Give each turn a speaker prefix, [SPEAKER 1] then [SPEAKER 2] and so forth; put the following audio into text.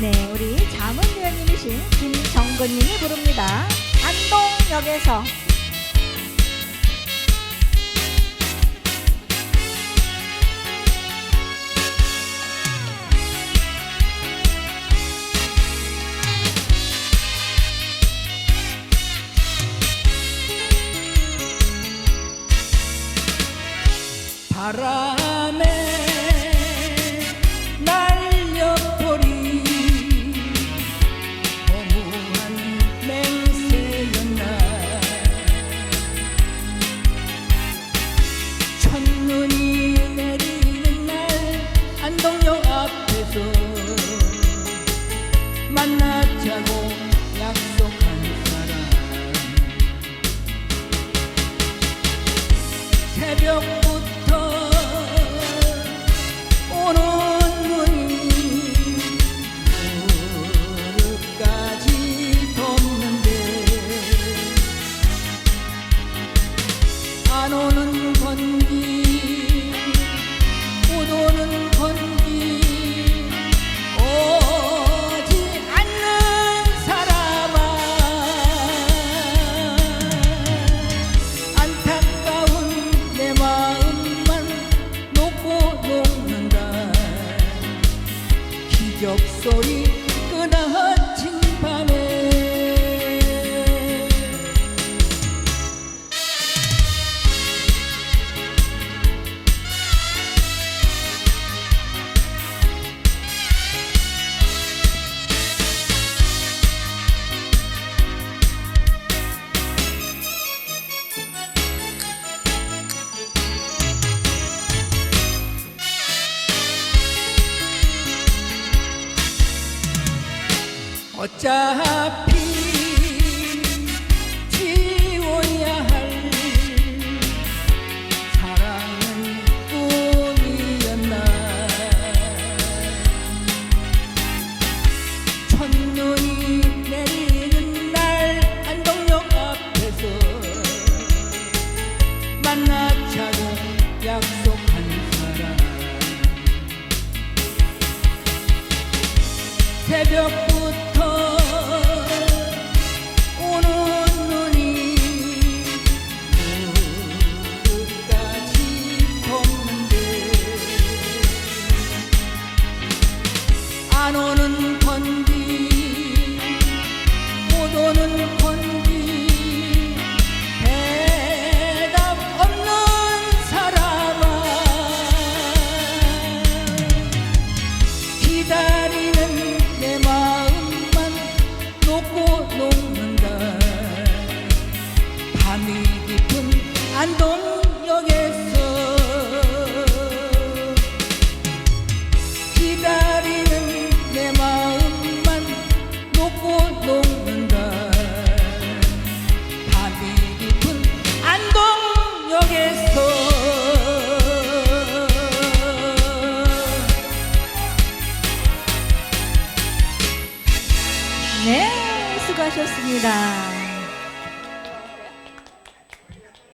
[SPEAKER 1] 네, 우리 자문위원님이신 김정근님이 부릅니다. 안동역에서
[SPEAKER 2] 바람 앞에서 만나자고 약속한 사람. 새벽부터 오는 눈이 무릎까지 덮는데 안 오는 소리 끊어 어차피 지워야 할 사랑은 꿈이었나. 첫눈이 내리는 날 안동역 앞에서 만나자고 약속한 사람. 새벽
[SPEAKER 1] 네, 수고하셨습니다.